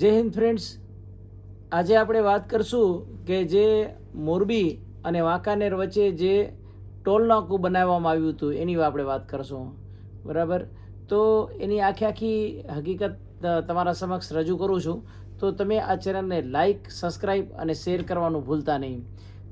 જય હિન્દ ફ્રેન્ડ્સ આજે આપણે વાત કરશું કે જે મોરબી અને વાંકાનેર વચ્ચે જે ટોલ બનાવવામાં આવ્યું હતું, એની આપણે વાત કરશું. બરાબર? તો એની આખી આખી હકીકત તમારા સમક્ષ રજૂ કરું છું. તો તમે આ ચેનલને લાઇક સબસ્ક્રાઈબ અને શેર કરવાનું ભૂલતા નહીં.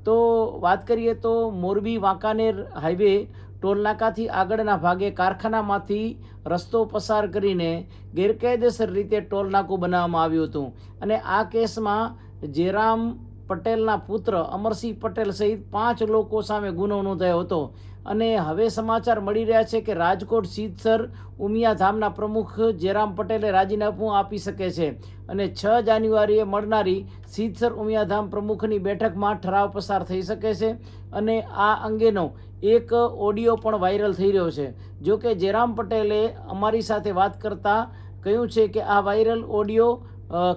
તો વાત કરીએ તો મોરબી વાંકાનેર હાઈવે ટોલનાકાથી આગળના ભાગે કારખાનામાંથી રસ્તો પસાર કરીને ગેરકાયદેસર રીતે ટોલનાકું બનાવવામાં આવ્યું હતું. અને આ કેસમાં જેરામ પટેલના પુત્ર અમરસિંહ પટેલ સહિત પાંચ લોકો સામે ગુનો નોંધાયો હતો. અને હવે સમાચાર મળી રહ્યા છે કે રાજકોટ સીતસર ઉમિયા ધામના પ્રમુખ જેરામ પટેલે રાજીનામું આપી શકે છે. અને છ જાન્યુઆરીએ મળનારી સિદ્ધસર ઉમિયાધામ પ્રમુખની બેઠકમાં ઠરાવ પસાર થઈ શકે છે અને આ અંગેનો એક ઓડિયો પણ વાયરલ થઈ રહ્યો છે. જો કે જેરામ પટેલે અમારી સાથે વાત કરતાં કહ્યું છે કે આ વાયરલ ઓડિયો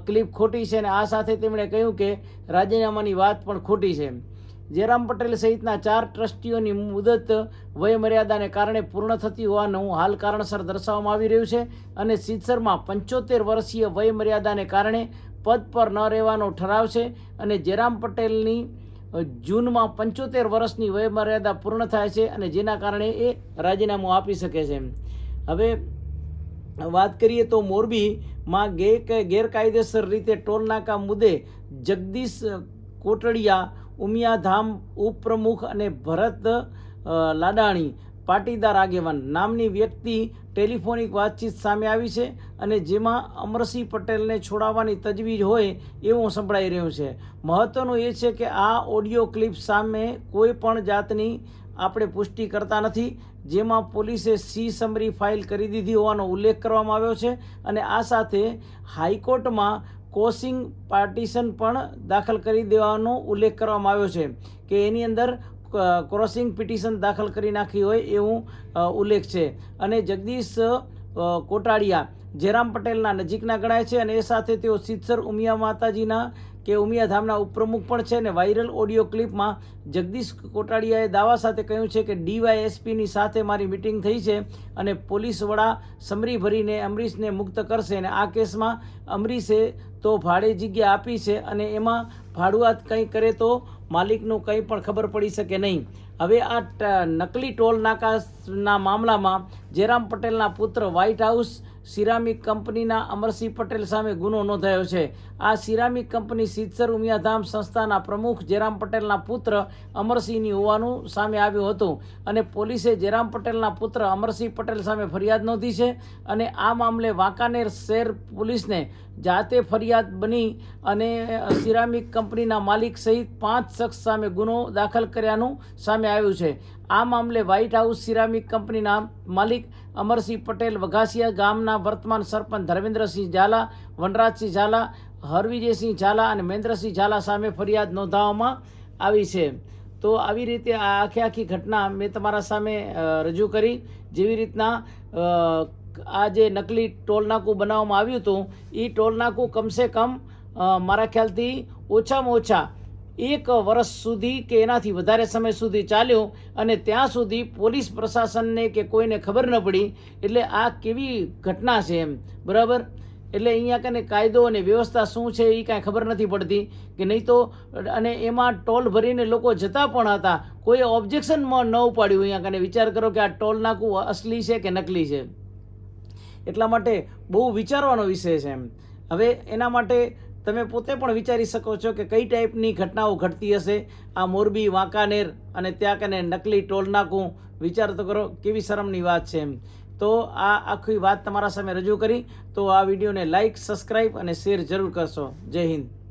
ક્લિપ ખોટી છે અને આ સાથે તેમણે કહ્યું કે રાજીનામાની વાત પણ ખોટી છે. જેરામ પટેલ સહિતના ચાર ટ્રસ્ટીઓની મુદત વયમર્યાદાને કારણે પૂર્ણ થતી હોવાનું હાલ કારણસર દર્શાવવામાં આવી રહ્યું છે અને સિદ્ધસરમાં પંચોતેર વર્ષીય વયમર્યાદાને કારણે પદ પર ન રહેવાનો ઠરાવ છે અને જેરામ પટેલની જૂનમાં પંચોતેર વર્ષની વયમર્યાદા પૂર્ણ થાય છે અને જેના કારણે એ રાજીનામું આપી શકે છે. હવે વાત કરીએ તો મોરબીમાં ગે ગેરકાયદેસર રીતે ટોલનાકા મુદ્દે જગદીશ કોટડિયા, ઉમિયાધામ ઉપપ્રમુખ અને ભરત લાડાણી પાટીદાર આગેવાન નામની વ્યક્તિ ટેલિફોનિક વાતચીત સામે આવી છે અને જેમાં અમરસિંહ પટેલને છોડાવવાની તજવીજ હોય એવું સંભળાઈ રહ્યું છે. મહત્ત્વનું એ છે કે આ ઓડિયો ક્લિપ સામે કોઈ પણ જાતની આપણે પુષ્ટિ કરતા નથી. જેમાં પોલીસે સી સમરી ફાઇલ કરી દીધી હોવાનો ઉલ્લેખ કરવામાં આવ્યો છે અને આ સાથે હાઈકોર્ટમાં કોસિંગ પાર્ટીશન પણ દાખલ કરી દેવાનો ઉલ્લેખ કરવામાં આવ્યો છે કે એની અંદર ક્રોસિંગ પિટિશન દાખલ કરી નાખી હોય એવું ઉલ્લેખ છે. અને જગદીશ અ, જયરામ પટેલના નજીકના ગણાય છે અને એ સાથે તેઓ સિદ્ધસર ઉમિયા માતાજીના કે ઉમિયા ધામના ઉપપ્રમુખ પણ છે અને વાયરલ ઓડિયો ક્લિપમાં જગદીશ કોટાડિયાએ દાવા સાથે કહ્યું છે કે ડીવાયએસપીની સાથે મારી મિટિંગ થઈ છે અને પોલીસ વડા સમરી ભરીને અમરીશને મુક્ત કરશે અને આ કેસમાં અમરીશે તો ભાડે જગ્યા આપી છે અને એમાં ભાડુઆત કંઈ કરે તો માલિકનું કંઈ પણ ખબર પડી શકે નહીં. હવે આ નકલી ટોલ નાકાના મામલામાં જેરામ પટેલના પુત્ર વ્હાઇટ હાઉસ સિરામિક કંપનીના અમરસિંહ પટેલ સામે ગુનો નોંધાયો છે. આ સિરામિક કંપની સિદ્ધસર ઉમિયાધામ સંસ્થાના પ્રમુખ જેરામ પટેલના પુત્ર અમરસિંહની હોવાનું સામે આવ્યું હતું અને પોલીસે જેરામ પટેલના પુત્ર અમરસિંહ પટેલ સામે ફરિયાદ નોંધી છે અને આ મામલે વાંકાનેર શહેર પોલીસને જાતે ફરિયાદ બની અને સિરામિક કંપનીના માલિક સહિત પાંચ શખ્સ સામે ગુનો દાખલ કર્યાનું સામે આવ્યું છે. આ મામલે વ્હાઇટ હાઉસ સિરામિક કંપનીના માલિક અમરસિંહ પટેલ, વઘાસિયા ગામના વર્તમાન સરપંચ ધર્મેન્દ્રસિંહ ઝાલા, વનરાજસિંહ ઝાલા, હરવિજયસિંહ ઝાલા અને મહેન્દ્રસિંહ ઝાલા સામે ફરિયાદ નોંધાવવામાં આવી છે. તો આવી રીતે આ આખી આખી ઘટના મેં તમારા સામે રજૂ કરી. જેવી રીતના આ જે નકલી ટોલનાકું બનાવવામાં આવ્યું હતું એ ટોલનાકું કમસે કમ મારા ખ્યાલથી ઓછામાં ઓછા એક વર્ષ સુધી કે એનાથી વધારે સમય સુધી ચાલ્યું અને ત્યાં સુધી પોલીસ પ્રશાસનને કે કોઈને ખબર ન પડી. એટલે આ કેવી ઘટના છે એમ. બરાબર? એટલે અહીંયા કને કાયદો અને વ્યવસ્થા શું છે એ કાંઈ ખબર નથી પડતી. કે નહીં તો, અને એમાં ટોલ ભરીને લોકો જતા પણ હતા. કોઈ ઓબ્જેક્શનમાં ન ઉપાડ્યું અહીંયા કને. વિચાર કરો કે આ ટોલ નાકું અસલી છે કે નકલી છે? એટલા માટે બહુ વિચારવાનો વિષય છે એમ. હવે એના માટે તમે પોતે પણ વિચારી શકો છો કે કઈ ટાઈપની ઘટનાઓ ઘટતી હશે? આ મોરબી, વાંકાનેર અને ત્યાં કને નકલી ટોલ નાકું? વિચાર તો કરો, કેવી શરમની વાત છે એમ. તો આ આખી વાત તમારા સામે રજૂ કરી. તો આ વિડીયોને લાઈક, સબસ્ક્રાઈબ અને શેર જરૂર કરશો. જય હિન્દ.